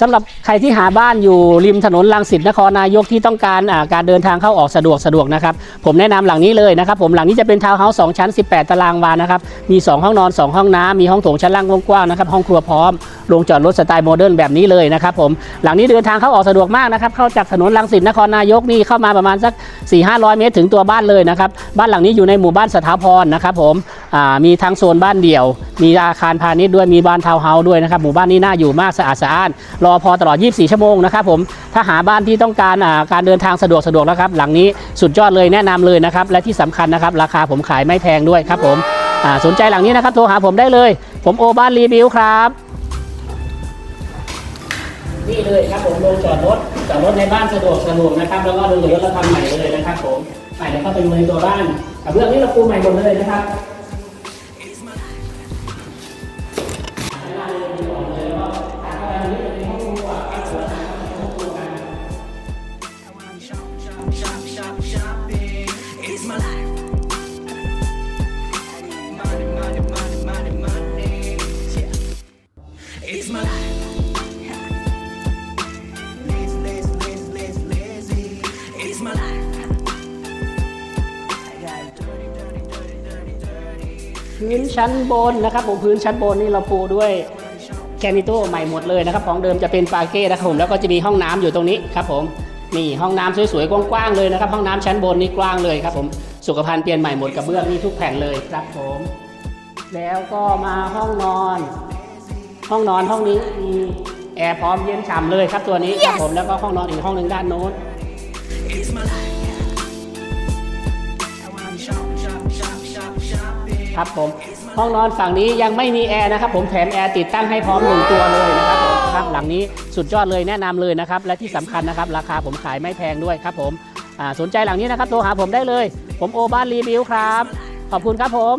สำหรับใครที่หาบ้านอยู่ริมถนนลังสิตนครนายกที่ต้องการการเดินทางเข้าออกสะดวกสะดวกนะครับ ผมแนะนำหลังนี้เลยนะครับผมหลังนี้จะเป็นทาวน์เฮาส์2ชั้น 18 ตารางวานะครับ มี 2 ห้องนอน 2 ห้องน้ำมีห้องโถงชั้นล่างกว้างๆนะครับห้องครัวพร้อมโรงจอดรถสไตล์โมเดิร์นแบบนี้เลยนะครับผมหลังนี้เดินทางเข้าออกสะดวกมากนะครับเข้าจากถนนลังสิตนครนายกนี่เข้ามาประมาณสัก 4 5 0 0 เมตรถึงตัวบ้านเลยนะครับบ้านหลังนี้อยู่ในหมู่บ้านสถาพรนะครับผมมีทั้งโซนบ้านเดี่ยว มีอาคารพาณิชย์ด้วยมีบ้านทาวน์เฮาส์ด้วยนะครับหมู่บ้านนี้น่าอยู่มากสะอาดสะอ้านรอพอตลอด 24 ชั่วโมงนะครับผมถ้าหาบ้านที่ต้องการอ่าการเดินทางสะดวกสะดวกนะครับ หลังนี้สุดยอดเลยแนะนำเลยนะครับ และที่สำคัญนะครับ ราคาผมขายไม่แพงด้วยครับผมอ่าสนใจหลังนี้นะครับโทรหาผมได้เลย ผมโอบ้านรีวิวครับนี่เลยครับผมลงจอดรถจอดรถในบ้านสะดวกสะดวกนะครับ แล้วก็ลงจอดรถเราทำใหม่เลยนะครับผมใหม่แล้วเข้าไปดูในตัวบ้านกับเรื่องนี้เราปูใหม่หมดเลยนะครับ พื้นชั้นบนนะครับผมพื้นชั้นบนนี่เราปูด้วยแคนิโต้ใหม่หมดเลยนะครับ ของเดิมจะเป็นปาเก้นะครับผมแล้วก็จะมีห้องน้ำอยู่ตรงนี้ครับผมนี่ห้องน้ำสวยๆกว้างๆเลยนะครับ ห้องน้ำชั้นบนนี่กว้างเลยครับผมสุขภัณฑ์เปลี่ยนใหม่หมดกระเบื้องนี่ทุกแผ่นเลยครับผม แล้วก็มาห้องนอน ห้องนอนห้องนี้มีแอร์พร้อมเย็นฉ่ำเลยครับตัวนี้ครับผมแล้วก็ห้องนอนอีกห้องหนึ่งด้านโน้น ครับผมห้องนอนฝั่งนี้ยังไม่มีแอร์นะครับผมแถมแอร์ติดตั้งให้พร้อมหนึ่งตัวเลยนะครับผมครับหลังนี้สุดยอดเลยแนะนำเลยนะครับและที่สำคัญนะครับราคาผมขายไม่แพงด้วยครับผมสนใจหลังนี้นะครับโทรหาผมได้เลย ผมโอบ้านรีวิวครับ ขอบคุณครับผม